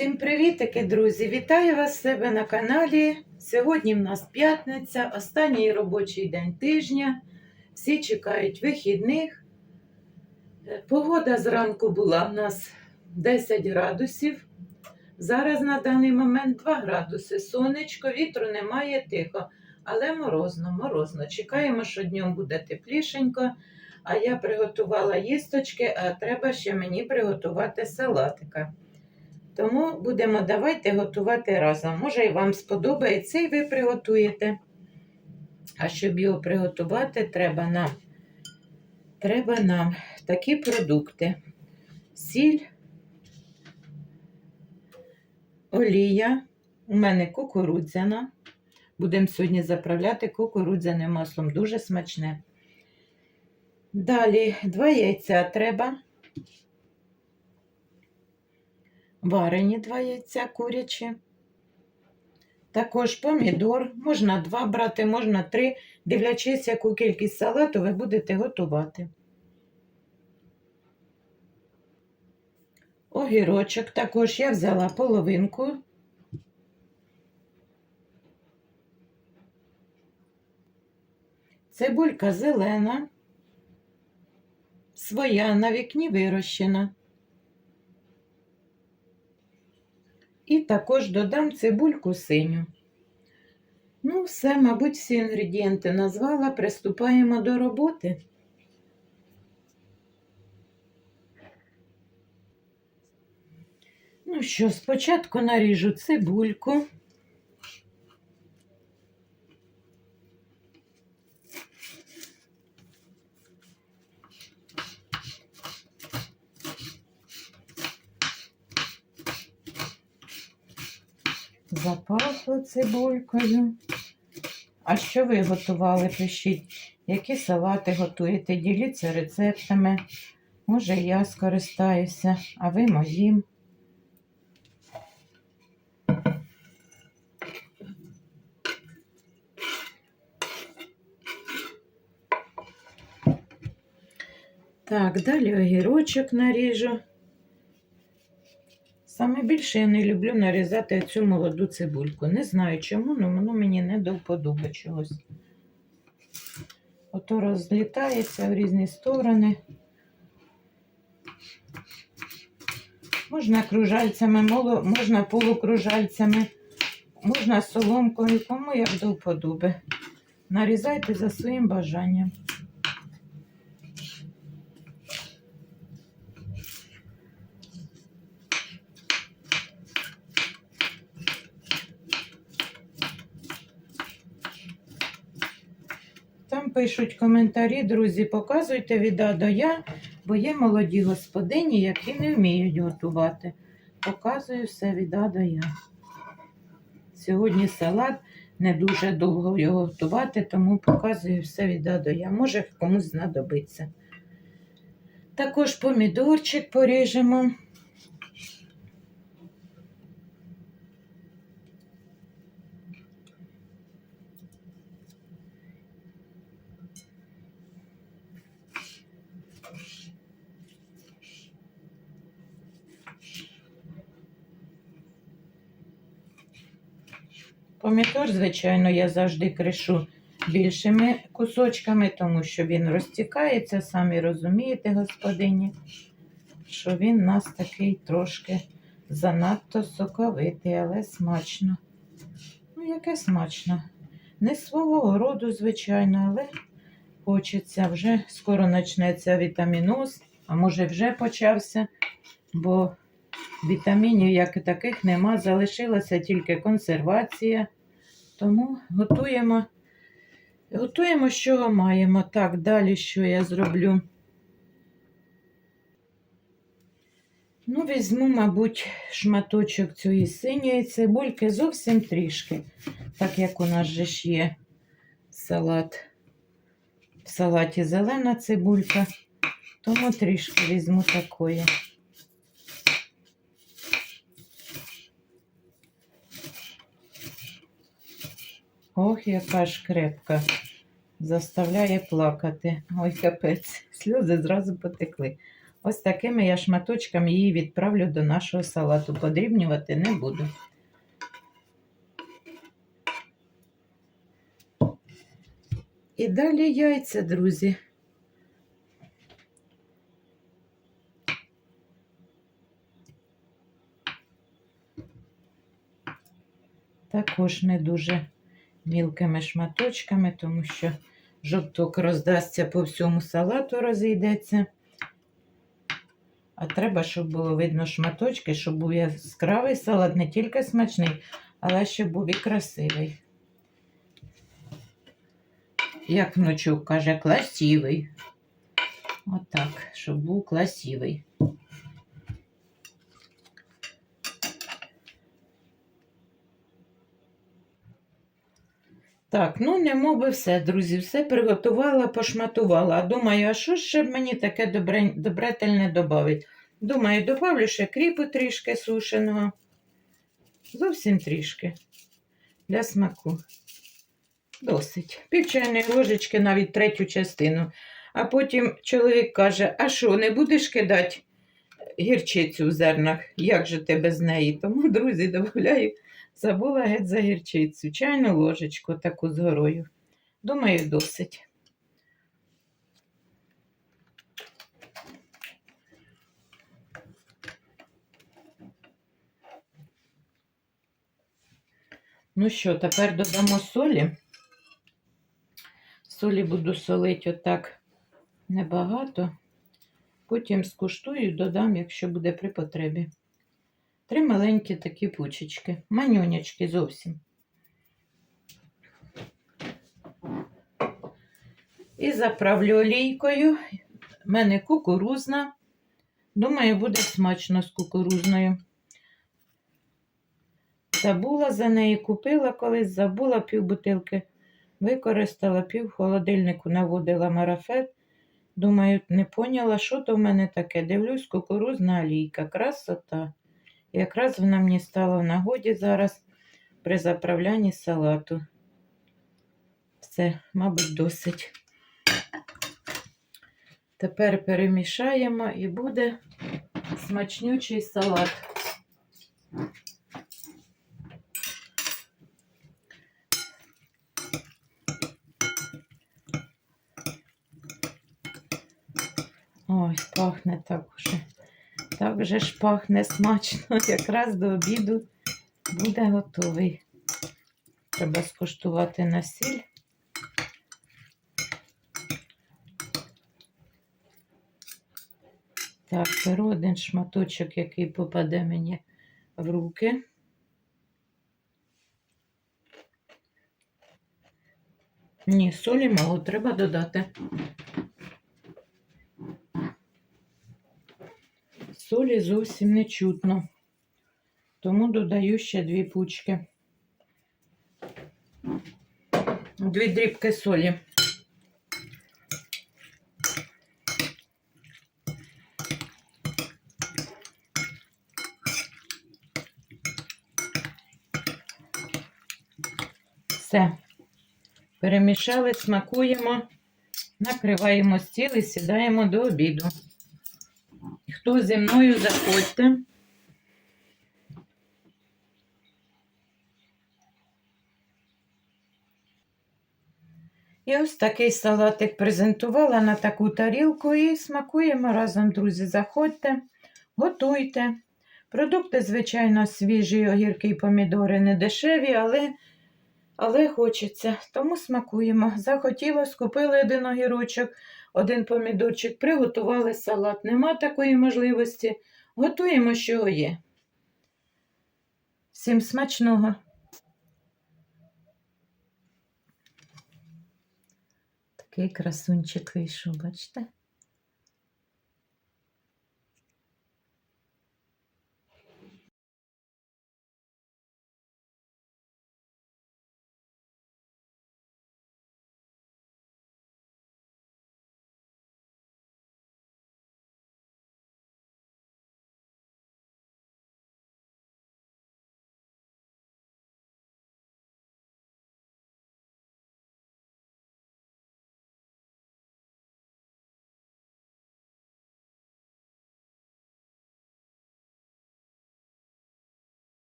Всім привітики, друзі! Вітаю вас себе на каналі. Сьогодні в нас п'ятниця, останній робочий день тижня. Всі чекають вихідних. Е, Погода зранку була в нас 10 градусів. Зараз на даний момент 2 градуси. Сонечко, вітру немає тихо, але морозно, морозно. Чекаємо, що днем буде теплішенько. А я приготувала їсточки, а треба ще мені приготувати салатика. Тому будемо давайте готувати разом. Може, і вам сподобається, і ви приготуєте. А щоб його приготувати, треба нам, треба нам такі продукти: сіль, олія. У мене кукурудзяна. Будемо сьогодні заправляти кукурудзяним маслом. Дуже смачне. Далі два яйця треба. Варені два яйця курячі. Також помідор. Можна два брати, можна три, дивлячись, яку кількість салату ви будете готувати. Огірочок також я взяла половинку. Цибулька зелена, своя на вікні вирощена. І також додам цибульку синю. Ну, все, мабуть, всі інгредієнти назвала. Приступаємо до роботи. Ну що, спочатку наріжу цибульку. Запахло цибулькою. А що ви готували? Пишіть, які салати готуєте? Діліться рецептами. Може, я скористаюся, а ви моїм. Так, далі огірочок наріжу. Саме більше я не люблю нарізати цю молоду цибульку. Не знаю чому, але воно мені не до чогось. Ото розлітається в різні сторони. Можна кружальцями, можна полукружальцями, можна соломкою, кому як до вподоби. Нарізайте за своїм бажанням. Пишуть коментарі, друзі, показуйте від до Я, бо є молоді господині, які не вміють готувати. Показую все від до Я. Сьогодні салат, не дуже довго його готувати, тому показую все від до Я. Може комусь знадобиться. Також помідорчик поріжемо. Помідор, звичайно, я завжди кришу більшими кусочками, тому що він розтікається, самі розумієте, господині, що він у нас такий трошки занадто соковитий, але смачно. Ну, яке смачно. Не свого городу, звичайно, але хочеться вже скоро почнеться вітаміноз, а може вже почався, бо Вітамінів як і таких нема, залишилася тільки консервація. Тому готуємо, готуємо, чого маємо. Так, далі що я зроблю? Ну, візьму, мабуть, шматочок цієї синьої цибульки зовсім трішки, так як у нас же ж є салат. В салаті зелена цибулька, тому трішки візьму такої. Ох, яка ж крепка. Заставляє плакати. Ой, капець, сльози зразу потекли. Ось такими я шматочками її відправлю до нашого салату. Подрібнювати не буду. І далі яйця, друзі. Також не дуже мілкими шматочками, тому що жовток роздасться по всьому салату, розійдеться. А треба, щоб було видно шматочки, щоб був яскравий салат, не тільки смачний, але щоб був і красивий. Як внучок каже, красивий. Отак, щоб був красивий. Так, ну не мови все, друзі, все приготувала, пошматувала. А думаю, а що ще мені таке добре, добретельне додати? Думаю, добавлю ще кріпу трішки сушеного. Зовсім трішки. Для смаку. Досить. Пів чайної ложечки, навіть третю частину. А потім чоловік каже: а що, не будеш кидати гірчицю в зернах? Як же ти без неї? Тому, друзі, додаю. Забула геть за гірчицю. Чайну ложечку таку з горою. Думаю, досить. Ну що, тепер додамо солі. Солі буду солити отак небагато. Потім скуштую, додам, якщо буде при потребі. Три маленькі такі пучечки, манюнячки зовсім. І заправлю олійкою. У мене кукурузна. Думаю, буде смачно з кукурузною. Забула за неї, купила колись, забула пів бутилки, використала пів в холодильнику, наводила марафет. Думаю, не поняла, що то в мене таке. Дивлюсь, кукурузна олійка, красота. Якраз вона мені стала в нагоді зараз при заправлянні салату. Все, мабуть, досить. Тепер перемішаємо і буде смачнючий салат. Ой, пахне так уже. Вже ж пахне смачно. Якраз до обіду буде готовий. Треба скуштувати на сіль. Так, беру один шматочок, який попаде мені в руки. Ні, солі мало, треба додати. Солі зовсім не чутно, тому додаю ще дві пучки. Дві дрібки солі. Все. Перемішали, смакуємо, накриваємо стіл і сідаємо до обіду. Хто зі мною заходьте. І ось такий салатик презентувала на таку тарілку і смакуємо разом, друзі. Заходьте, готуйте. Продукти, звичайно, свіжі, огірки і помідори не дешеві, але, але хочеться. Тому смакуємо. Захотілося, купили один огірочок, один помідорчик, приготували салат. Нема такої можливості. Готуємо, що є. Всім смачного! Такий красунчик вийшов, бачите?